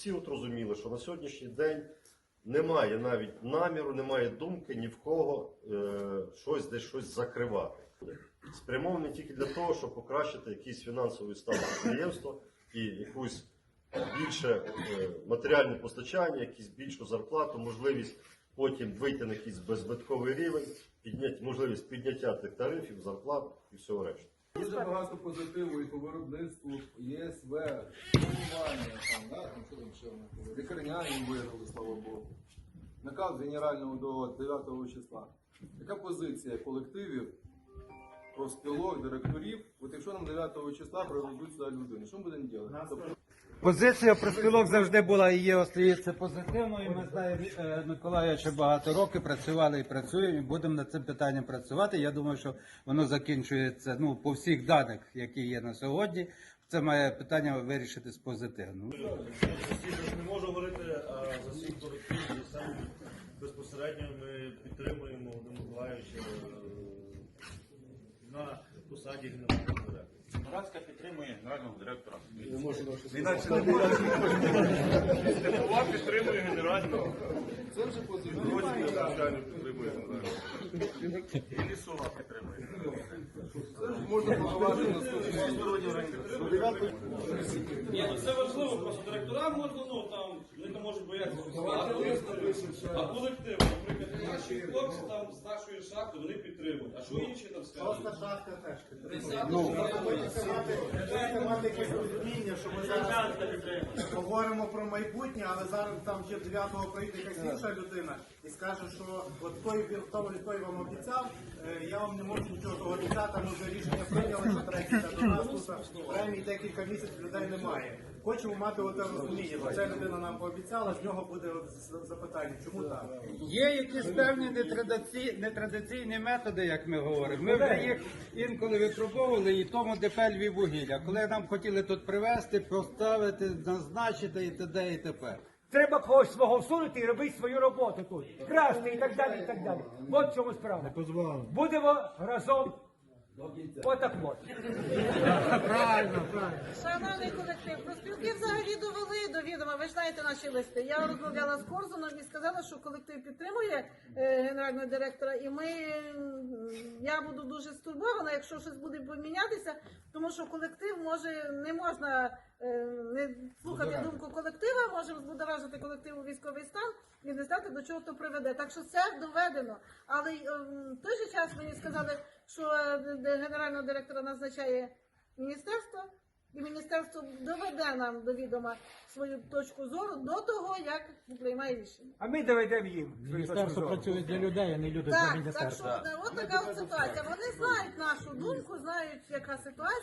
всі от розуміли, що на сьогоднішній день немає навіть наміру, немає думки ні в кого е, щось десь щось закривати. Спрямований тільки для того, щоб покращити якийсь фінансовий стан підприємства і якусь більше е, матеріальне постачання, якусь більшу зарплату, можливість потім вийти на якийсь беззбитковий рівень, підняти, можливість підняття тих тарифів, зарплат і всього решти. Дуже багато позитиву і по виробництву ЄСВ, формування, там, да, там ще було? лікарняні виграли, слава Богу. Наказ генерального до 9 числа. Яка позиція колективів, профспілок, директорів? От якщо нам 9 числа приведуть сюди людину, що ми будемо робити? Позиція профспілок завжди була і є остається позитивною. Ми знаємо е, Миколая ще багато років працювали і працюємо, і будемо над цим питанням працювати. Я думаю, що воно закінчується ну по всіх даних, які є на сьогодні. Це має питання вирішитись позитивно. Всі не можу говорити за свій колектив, і сам безпосередньо ми підтримуємо Миколаївича е, на посаді генерального директора. Підтримує генерального директора. Голова підтримує генерального. це вже позитив. Звичайно, підтримує генерального. І лісова підтримує. Це ж можна планувати наступні Ні, ну це важливо, просто директорам можна, ну там, вони там можуть боятися. А колектив, наші хлопці там з нашої шахти, вони підтримують. А що інші там скажуть? Треба мати якесь розуміння, що ми зараз говоримо про майбутнє, але зараз там ще 9-го прийде якась інша людина і скаже, що от той той, вам обіцяв, е, я вам не можу нічого того обіцяти, ми вже рішення. Тут премії декілька місяців людей немає. Хочемо мати оте розуміння, що ця людина нам пообіцяла, з нього буде запитання, чому так? Є якісь певні нетрадиційні, нетрадиційні методи, як ми говоримо. Ми вже їх інколи випробовували, і тому ДП Львіввугілля. Коли нам хотіли тут привезти, поставити, назначити і т.д. і т.п. Треба когось свого всунути і робити свою роботу тут. Красти і так далі, і так далі. От в чому справа. Будемо разом. Отак правильно. Шановний колектив, профспілки взагалі довели. Ви ж знаєте наші листи. Я розмовляла з Корзуном і сказала, що колектив підтримує е, генерального директора, і ми я буду дуже стурбована, якщо щось буде помінятися, тому що колектив може не можна е, не слухати думку колектива, може збудоражити колектив у військовий стан і не знати до чого то приведе. Так що це доведено. Але е, в той же час мені сказали, що е, генерального директора назначає міністерство, і міністерство доведе нам до відома свою точку зору до того, як приймає рішення. А ми доведемо їм. Міністерство працює для людей, а не люди Так, так що от така от ситуація. Вони знають нашу думку, знають, яка ситуація.